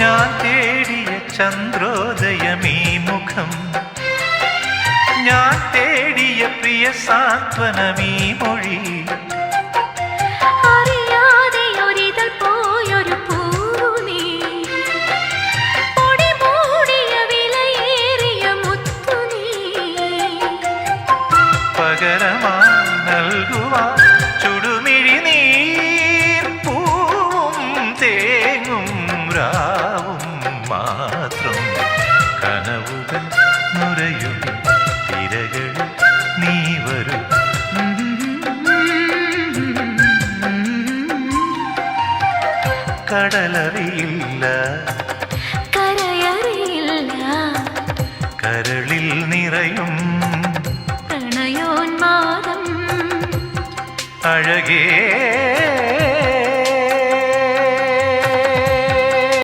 ഞാൻ തേടിയ ചന്ദ്രോദയമീ മുഖം. ഞാൻ തേടിയ പ്രിയ സാന്ത്വനമീ മൊഴി. ചുടുമിഴി നീ. പകരമായി നൽകുവാൻ ചുടുമിഴി നീർ പൂവും തേങ്ങും രാവും മാത്രം കനവുകൾ നുരയും തിരകൾ നീ വരും. കടലറിയില്ല. കരയറിയില്ല. കരളിൽ നിറയും പ്രണയോന്മാദം. അഴകേ.